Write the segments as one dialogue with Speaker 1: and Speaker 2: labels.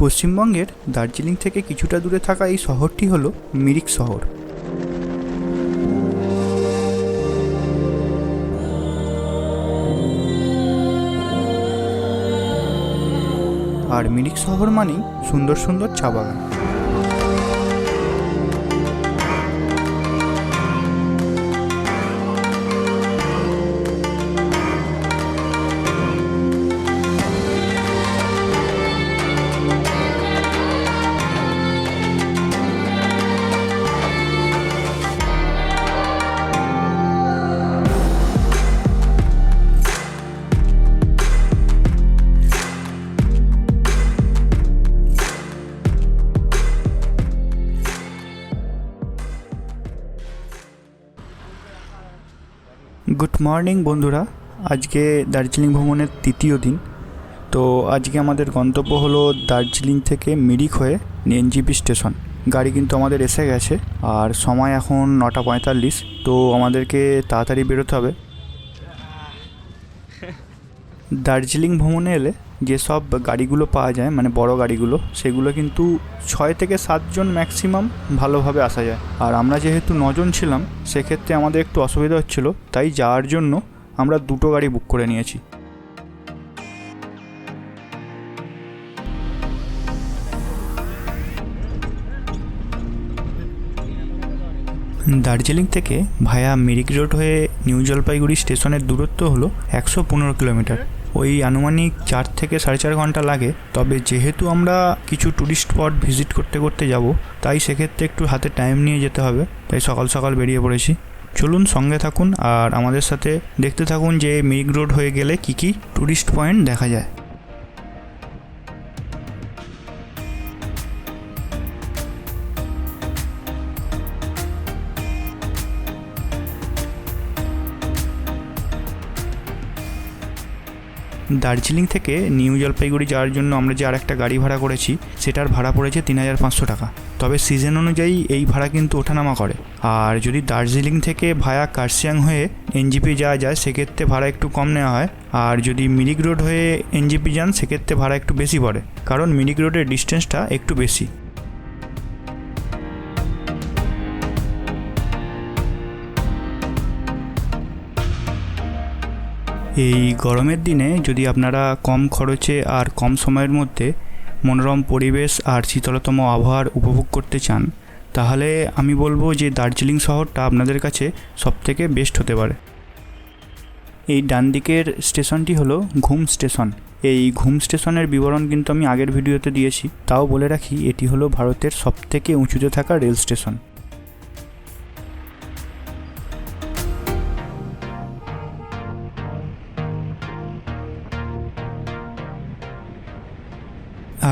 Speaker 1: পশ্চিমবঙ্গের দার্জিলিং থেকে কিছুটা দূরে থাকা এই শহরটি হল মিরিক শহর আর মিরিক শহর মানেই সুন্দর সুন্দর চা বাগান গুড মর্নিং বন্ধুরা আজকে দার্জিলিং ভ্রমণের তৃতীয় দিন তো আজকে আমাদের গন্তব্য হলো দার্জিলিং থেকে মিরিক হয়ে এনজিপি স্টেশন গাড়ি কিন্তু আমাদের এসে গেছে আর সময় এখন নটা পঁয়তাল্লিশ তো আমাদেরকে তাড়াতাড়ি বেরোতে হবে দার্জিলিং ভ্রমণে এলে যেসব গাড়িগুলো পাওয়া যায় মানে বড় গাড়িগুলো সেগুলো কিন্তু ছয় থেকে সাতজন ম্যাক্সিমাম ভালোভাবে আসা যায় আর আমরা যেহেতু নজন ছিলাম সেক্ষেত্রে আমাদের একটু অসুবিধা হচ্ছিল তাই যাওয়ার জন্য আমরা দুটো গাড়ি বুক করে নিয়েছি দার্জিলিং থেকে ভায়া মিরিক রোড হয়ে নিউ জলপাইগুড়ি স্টেশনের দূরত্ব হলো একশো পনেরো কিলোমিটার ওই আনুমানিক চার থেকে সাড়ে চার ঘন্টা লাগে তবে যেহেতু আমরা কিছু ট্যুরিস্ট স্পট ভিজিট করতে করতে যাব তাই সেক্ষেত্রে একটু হাতে টাইম নিয়ে যেতে হবে তাই সকাল সকাল বেরিয়ে পড়েছি চলুন সঙ্গে থাকুন আর আমাদের সাথে দেখতে থাকুন যে মিরিক রোড হয়ে গেলে কি কি ট্যুরিস্ট পয়েন্ট দেখা যায় দার্জিলিং থেকে নিউ জলপাইগুড়ি যাওয়ার জন্য আমরা যে আরেকটা গাড়ি ভাড়া করেছি সেটার ভাড়া পড়েছে তিন হাজার পাঁচশো টাকা তবে সিজন অনুযায়ী এই ভাড়া কিন্তু ওঠানামা করে আর যদি দার্জিলিং থেকে ভায়া কার্সিয়াং হয়ে এনজিপি যাওয়া যায় সেক্ষেত্রে ভাড়া একটু কম নেওয়া হয় আর যদি মিরিক রোড হয়ে এনজিপি যান সেক্ষেত্রে ভাড়া একটু বেশি পড়ে কারণ মিরিক রোডের ডিস্টেন্সটা একটু বেশি এই গরমের দিনে যদি আপনারা কম খরচে আর কম সময়ের মধ্যে মনোরম পরিবেশ আর শীতলতম আবহাওয়ার উপভোগ করতে চান তাহলে আমি বলবো যে দার্জিলিং শহরটা আপনাদের কাছে সবথেকে বেস্ট হতে পারে এই ডান দিকের স্টেশনটি হলো ঘুম স্টেশন এই ঘুম স্টেশনের বিবরণ কিন্তু আমি আগের ভিডিওতে দিয়েছি তাও বলে রাখি এটি হলো ভারতের সবথেকে উঁচুতে থাকা রেল স্টেশন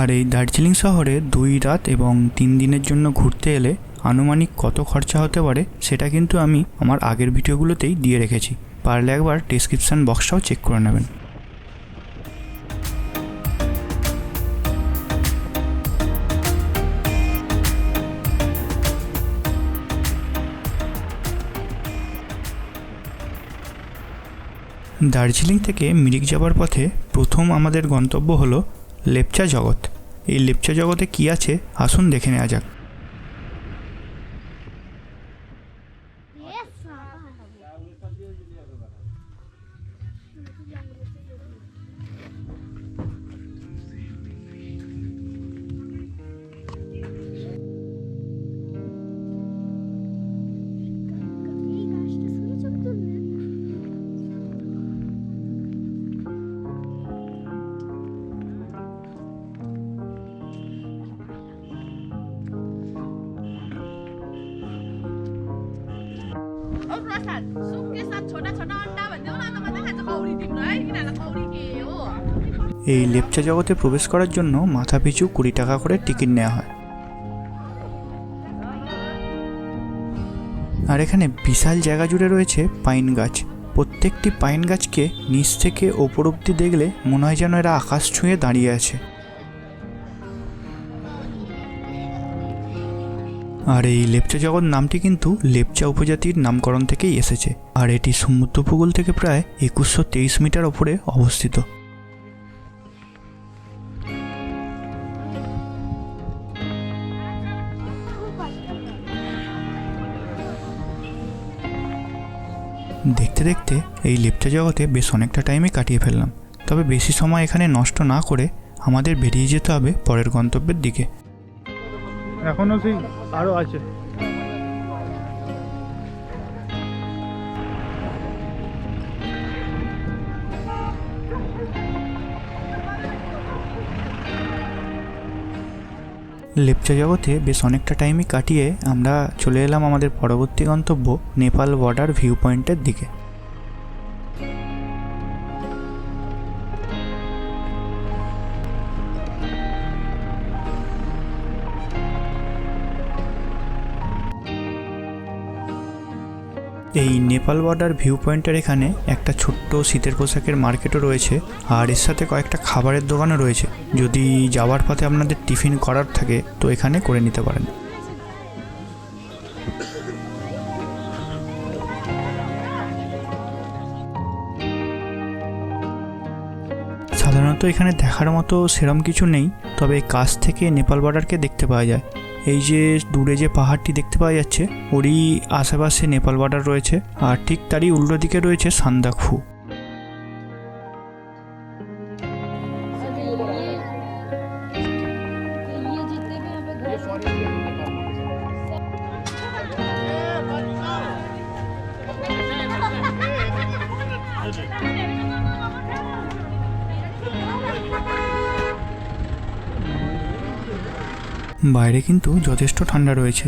Speaker 1: আর এই দার্জিলিং শহরে দুই রাত এবং তিন দিনের জন্য ঘুরতে এলে আনুমানিক কত খরচা হতে পারে সেটা কিন্তু আমি আমার আগের ভিডিওগুলোতেই দিয়ে রেখেছি পারলে একবার ডিসক্রিপশান বক্সটাও চেক করে নেবেন দার্জিলিং থেকে মিরিক যাওয়ার পথে প্রথম আমাদের গন্তব্য হলো লেপচা জগৎ এই লেপচা জগতে কী আছে আসুন দেখে নেওয়া যাক এই লেপচা জগতে প্রবেশ করার জন্য মাথা পিছু কুড়ি টাকা করে টিকিট নেওয়া হয় আর এখানে বিশাল জায়গা জুড়ে রয়েছে পাইন গাছ প্রত্যেকটি পাইন গাছকে নিচ থেকে ওপর অব্দি দেখলে মনে হয় যেন এরা আকাশ ছুঁয়ে দাঁড়িয়ে আছে আর এই লেপচা জগৎ নামটি কিন্তু লেপচা উপজাতির নামকরণ থেকেই এসেছে আর এটি সমুদ্র উপকূল থেকে প্রায় একুশশো তেইশ মিটার ওপরে অবস্থিত দেখতে দেখতে এই লেপচা জগতে বেশ অনেকটা টাইমই কাটিয়ে ফেললাম তবে বেশি সময় এখানে নষ্ট না করে আমাদের বেরিয়ে যেতে হবে পরের গন্তব্যের দিকে এখনও সেই আরও আছে লেপচা জগতে বেশ অনেকটা টাইমই কাটিয়ে আমরা চলে এলাম আমাদের পরবর্তী গন্তব্য নেপাল বর্ডার ভিউ পয়েন্টের দিকে এই নেপাল বর্ডার ভিউ পয়েন্টের এখানে একটা ছোট্ট শীতের পোশাকের মার্কেটও রয়েছে আর এর সাথে কয়েকটা খাবারের দোকানও রয়েছে যদি যাওয়ার পথে আপনাদের টিফিন করার থাকে তো এখানে করে নিতে পারেন সাধারণত এখানে দেখার মতো সেরম কিছু নেই তবে কাছ থেকে নেপাল বর্ডারকে দেখতে পাওয়া যায় এই যে দূরে যে পাহাড়টি দেখতে পাওয়া যাচ্ছে ওরই আশেপাশে নেপাল বর্ডার রয়েছে আর ঠিক তারই উল্টো দিকে রয়েছে সান্দাকফু বাইরে কিন্তু যথেষ্ট ঠান্ডা রয়েছে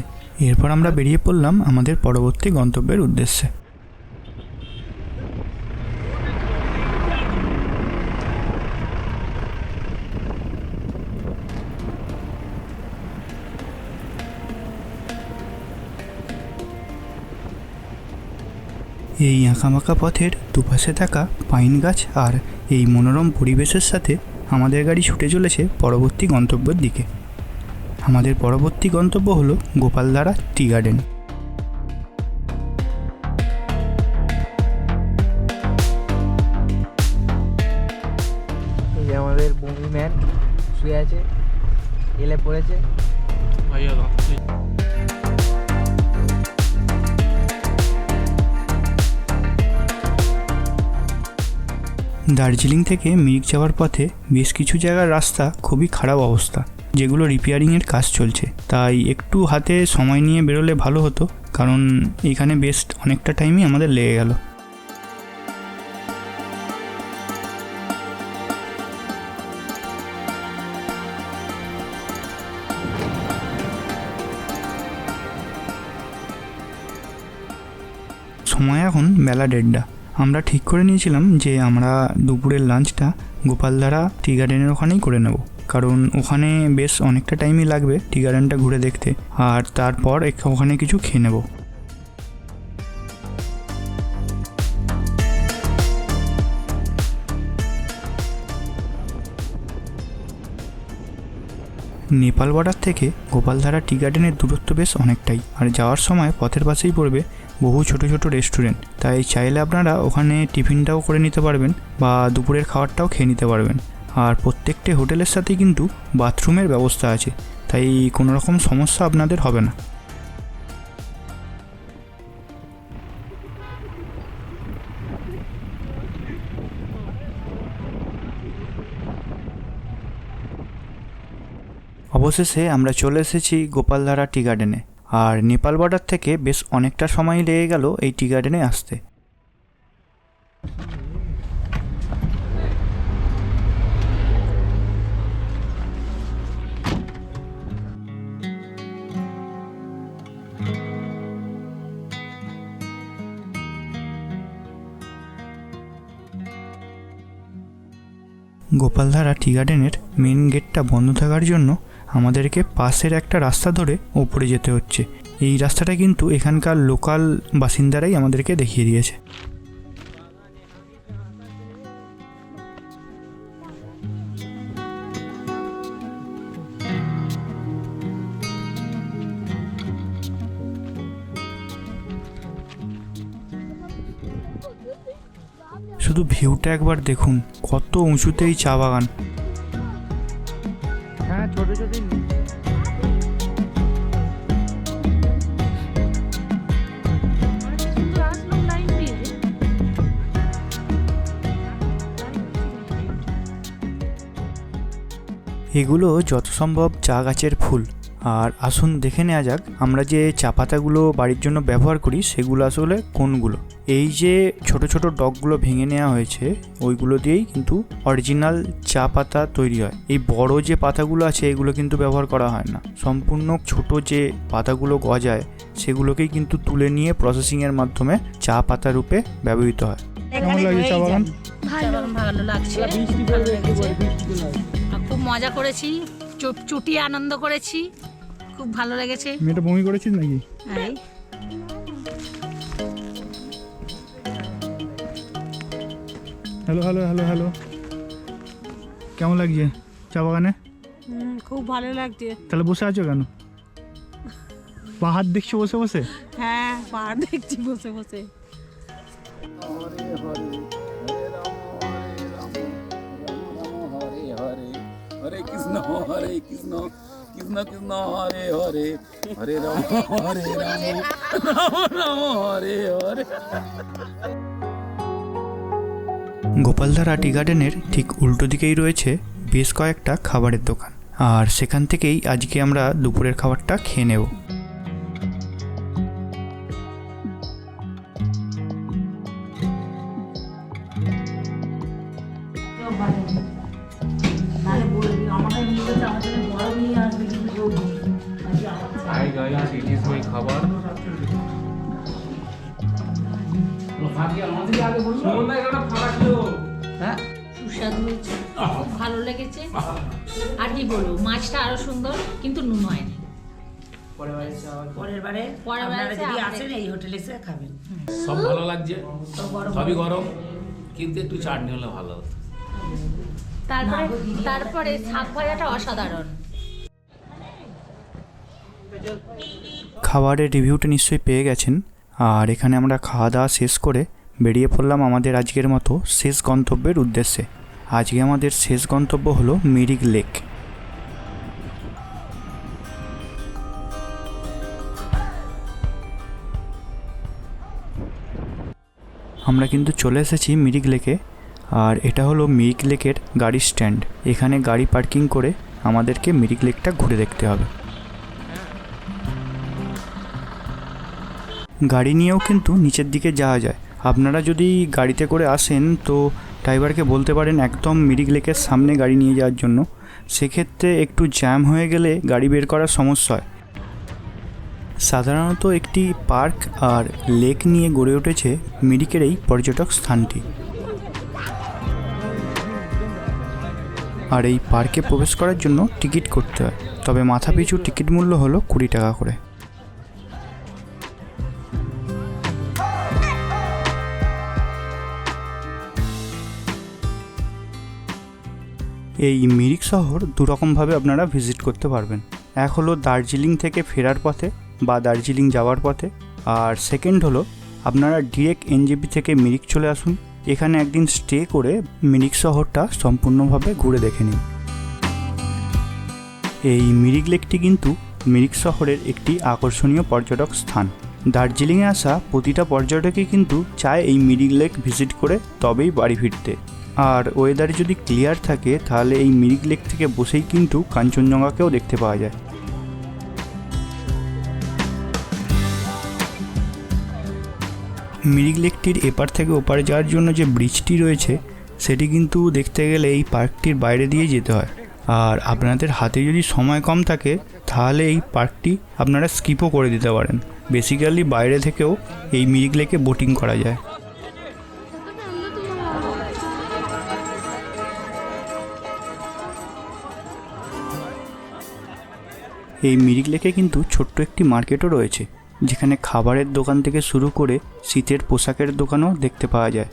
Speaker 1: এরপর আমরা বেরিয়ে পড়লাম আমাদের পরবর্তী গন্তব্যের উদ্দেশ্যে এই মাঁকা পথের দুপাশে থাকা পাইন গাছ আর এই মনোরম পরিবেশের সাথে আমাদের গাড়ি ছুটে চলেছে পরবর্তী গন্তব্যের দিকে আমাদের পরবর্তী গন্তব্য হলো গোপালধারা টি গার্ডেন আমাদের বমি ম্যান শুয়ে আছে এলে পড়েছে দার্জিলিং থেকে মিরিক যাওয়ার পথে বেশ কিছু জায়গার রাস্তা খুবই খারাপ অবস্থা যেগুলো রিপেয়ারিংয়ের কাজ চলছে তাই একটু হাতে সময় নিয়ে বেরোলে ভালো হতো কারণ এখানে বেস্ট অনেকটা টাইমই আমাদের লেগে গেল সময় এখন বেলা দেড়টা আমরা ঠিক করে নিয়েছিলাম যে আমরা দুপুরের লাঞ্চটা গোপালধারা টি গার্ডেনের ওখানেই করে নেব কারণ ওখানে বেশ অনেকটা টাইমই লাগবে টি গার্ডেনটা ঘুরে দেখতে আর তারপর ওখানে কিছু খেয়ে নেবো নেপাল বর্ডার থেকে গোপালধারা টি গার্ডেনের দূরত্ব বেশ অনেকটাই আর যাওয়ার সময় পথের পাশেই পড়বে বহু ছোট ছোট রেস্টুরেন্ট তাই চাইলে আপনারা ওখানে টিফিনটাও করে নিতে পারবেন বা দুপুরের খাবারটাও খেয়ে নিতে পারবেন আর প্রত্যেকটি হোটেলের সাথে কিন্তু বাথরুমের ব্যবস্থা আছে তাই কোনো রকম সমস্যা আপনাদের হবে না অবশেষে আমরা চলে এসেছি গোপালধারা টি গার্ডেনে আর নেপাল বর্ডার থেকে বেশ অনেকটা সময় লেগে গেল এই টি গার্ডেনে আসতে গোপালধারা টি গার্ডেনের মেন গেটটা বন্ধ থাকার জন্য আমাদেরকে পাশের একটা রাস্তা ধরে ওপরে যেতে হচ্ছে এই রাস্তাটা কিন্তু এখানকার লোকাল বাসিন্দারাই আমাদেরকে দেখিয়ে দিয়েছে এটা একবার দেখুন কত উঁচুতেই চা বাগান হ্যাঁ, এগুলো যত সম্ভব চা গাছের ফুল আর আসুন দেখে নেওয়া যাক আমরা যে চা পাতাগুলো বাড়ির জন্য ব্যবহার করি সেগুলো আসলে কোনগুলো এই যে ছোট ছোট ডগগুলো ভেঙে নেওয়া হয়েছে ওইগুলো দিয়েই কিন্তু অরিজিনাল চা পাতা তৈরি হয় এই বড় যে পাতাগুলো আছে এগুলো কিন্তু ব্যবহার করা হয় না সম্পূর্ণ ছোট যে পাতাগুলো গজায় সেগুলোকেই কিন্তু তুলে নিয়ে প্রসেসিংয়ের মাধ্যমে চা পাতা রূপে ব্যবহৃত হয় খুব মজা করেছি চুটি আনন্দ করেছি খুব ভালো লেগেছে মেয়েটা বমি করেছিস নাকি হ্যাঁ হ্যালো হ্যালো হ্যালো হ্যালো কেমন লাগছে চা বাগানে খুব ভালো লাগছে তাহলে বসে আছো কেন পাহাড় দেখছো বসে বসে হ্যাঁ পাহাড় দেখছি বসে বসে হরে কৃষ্ণ কৃষ্ণ কৃষ্ণ হরে হরে হরে রাম হরে রাম রাম হরে হরে গোপালধারা টি গার্ডেনের ঠিক উল্টো দিকেই রয়েছে বেশ কয়েকটা খাবারের দোকান আর সেখান থেকেই আজকে আমরা দুপুরের খাবারটা খেয়ে নেব খাবার হ্যাঁ? ভালো লেগেছে আর কি বলবো মাছটা আরো সুন্দর কিন্তু নুন হয়নি সব ভালো লাগছে সবই গরম কিন্তু একটু চাটনি হলে ভালো হতো তারপরে তারপরে শাক ভাজাটা অসাধারণ খাবারের রিভিউটা নিশ্চয়ই পেয়ে গেছেন আর এখানে আমরা খাওয়া দাওয়া শেষ করে বেরিয়ে পড়লাম আমাদের আজকের মতো শেষ গন্তব্যের উদ্দেশ্যে আজকে আমাদের শেষ গন্তব্য হলো মিরিক লেক আমরা কিন্তু চলে এসেছি মিরিক লেকে আর এটা হলো মিরিক লেকের গাড়ি স্ট্যান্ড এখানে গাড়ি পার্কিং করে আমাদেরকে মিরিক লেকটা ঘুরে দেখতে হবে গাড়ি নিয়েও কিন্তু নিচের দিকে যাওয়া যায় আপনারা যদি গাড়িতে করে আসেন তো ড্রাইভারকে বলতে পারেন একদম মিরিক লেকের সামনে গাড়ি নিয়ে যাওয়ার জন্য সেক্ষেত্রে একটু জ্যাম হয়ে গেলে গাড়ি বের করার সমস্যা হয় সাধারণত একটি পার্ক আর লেক নিয়ে গড়ে উঠেছে মিরিকের এই পর্যটক স্থানটি আর এই পার্কে প্রবেশ করার জন্য টিকিট করতে হয় তবে মাথাপিছু টিকিট মূল্য হলো কুড়ি টাকা করে এই মিরিক শহর দুরকমভাবে আপনারা ভিজিট করতে পারবেন এক হলো দার্জিলিং থেকে ফেরার পথে বা দার্জিলিং যাওয়ার পথে আর সেকেন্ড হলো আপনারা ডিরেক্ট এনজেপি থেকে মিরিক চলে আসুন এখানে একদিন স্টে করে মিরিক শহরটা সম্পূর্ণভাবে ঘুরে দেখে নিন এই মিরিক লেকটি কিন্তু মিরিক শহরের একটি আকর্ষণীয় পর্যটক স্থান দার্জিলিংয়ে আসা প্রতিটা পর্যটকই কিন্তু চায় এই মিরিক লেক ভিজিট করে তবেই বাড়ি ফিরতে আর ওয়েদারে যদি ক্লিয়ার থাকে তাহলে এই মিরিক লেক থেকে বসেই কিন্তু কাঞ্চনজঙ্ঘাকেও দেখতে পাওয়া যায় মিরিক লেকটির এপার থেকে ওপারে যাওয়ার জন্য যে ব্রিজটি রয়েছে সেটি কিন্তু দেখতে গেলে এই পার্কটির বাইরে দিয়ে যেতে হয় আর আপনাদের হাতে যদি সময় কম থাকে তাহলে এই পার্কটি আপনারা স্কিপও করে দিতে পারেন বেসিক্যালি বাইরে থেকেও এই মিরিক লেকে বোটিং করা যায় এই মিরিক লেকে কিন্তু ছোট্ট একটি মার্কেটও রয়েছে যেখানে খাবারের দোকান থেকে শুরু করে শীতের পোশাকের দোকানও দেখতে পাওয়া যায়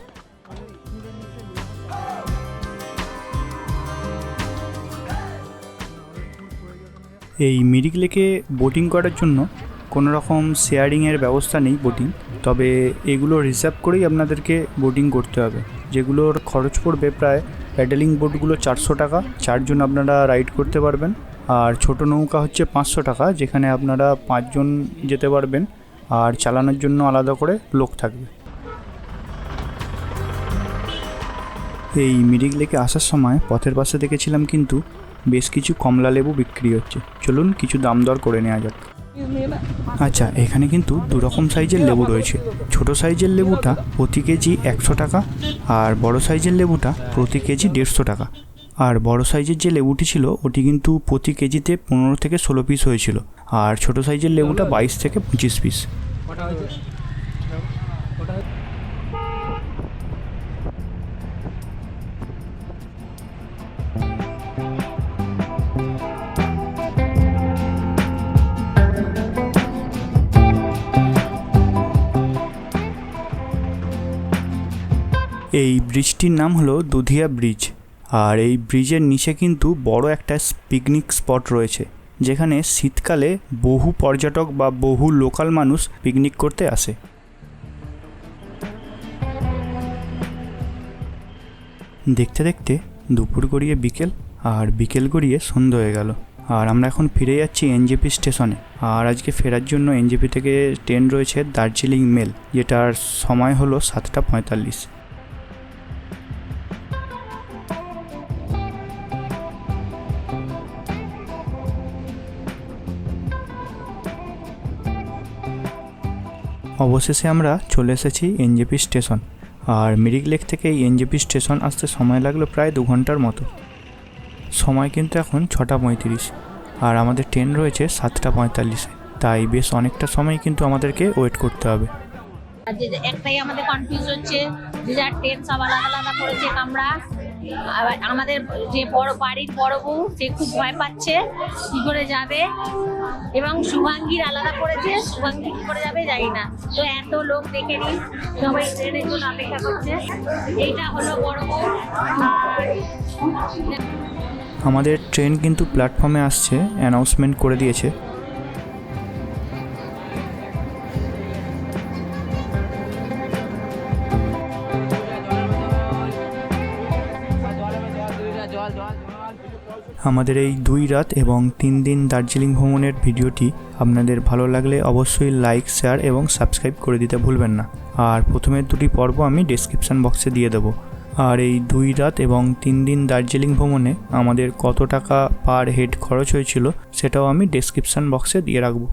Speaker 1: এই মিরিক লেকে বোটিং করার জন্য কোনো রকম শেয়ারিংয়ের ব্যবস্থা নেই বোটিং তবে এগুলো রিজার্ভ করেই আপনাদেরকে বোটিং করতে হবে যেগুলোর খরচ পড়বে প্রায় প্যাডেলিং বোটগুলো চারশো টাকা চারজন আপনারা রাইড করতে পারবেন আর ছোট নৌকা হচ্ছে পাঁচশো টাকা যেখানে আপনারা পাঁচজন যেতে পারবেন আর চালানোর জন্য আলাদা করে লোক থাকবে এই মিরিক লেকে আসার সময় পথের পাশে দেখেছিলাম কিন্তু বেশ কিছু কমলা লেবু বিক্রি হচ্ছে চলুন কিছু দাম দর করে নেওয়া যাক আচ্ছা এখানে কিন্তু দুরকম সাইজের লেবু রয়েছে ছোট সাইজের লেবুটা প্রতি কেজি একশো টাকা আর বড় সাইজের লেবুটা প্রতি কেজি দেড়শো টাকা আর বড় সাইজের যে লেবুটি ছিল ওটি কিন্তু প্রতি কেজিতে পনেরো থেকে ষোলো পিস হয়েছিল আর ছোট সাইজের লেবুটা বাইশ থেকে পঁচিশ পিস এই ব্রিজটির নাম হলো দুধিয়া ব্রিজ আর এই ব্রিজের নিচে কিন্তু বড় একটা পিকনিক স্পট রয়েছে যেখানে শীতকালে বহু পর্যটক বা বহু লোকাল মানুষ পিকনিক করতে আসে দেখতে দেখতে দুপুর গড়িয়ে বিকেল আর বিকেল গড়িয়ে সন্ধ্যে হয়ে গেল আর আমরা এখন ফিরে যাচ্ছি এনজেপি স্টেশনে আর আজকে ফেরার জন্য এনজেপি থেকে ট্রেন রয়েছে দার্জিলিং মেল যেটার সময় হলো সাতটা পঁয়তাল্লিশ অবশেষে আমরা চলে এসেছি এনজেপি স্টেশন আর মিরিক লেক থেকে এই এনজেপি স্টেশন আসতে সময় লাগলো প্রায় দু ঘন্টার মতো সময় কিন্তু এখন ছটা পঁয়ত্রিশ আর আমাদের ট্রেন রয়েছে সাতটা পঁয়তাল্লিশে তাই বেশ অনেকটা সময় কিন্তু আমাদেরকে ওয়েট করতে হবে একটাই আমাদের কনফিউজ হচ্ছে যে যার ট্রেন সব আলাদা আলাদা করেছে আমরা আবার আমাদের যে বড় বাড়ির বড় বউ সে খুব ভয় পাচ্ছে কি করে যাবে এবং শুভাঙ্গীর আলাদা করেছে শুভাঙ্গী কী করে যাবে জানি না তো এত লোক দেখে নিন সবাই ট্রেনের জন্য অপেক্ষা করছে এইটা হলো বড় বউ আর আমাদের ট্রেন কিন্তু প্ল্যাটফর্মে আসছে অ্যানাউন্সমেন্ট করে দিয়েছে আমাদের এই দুই রাত এবং তিন দিন দার্জিলিং ভ্রমণের ভিডিওটি আপনাদের ভালো লাগলে অবশ্যই লাইক শেয়ার এবং সাবস্ক্রাইব করে দিতে ভুলবেন না আর প্রথমের দুটি পর্ব আমি ডিসক্রিপশান বক্সে দিয়ে দেবো আর এই দুই রাত এবং তিন দিন দার্জিলিং ভ্রমণে আমাদের কত টাকা পার হেড খরচ হয়েছিল সেটাও আমি ডিসক্রিপশান বক্সে দিয়ে রাখবো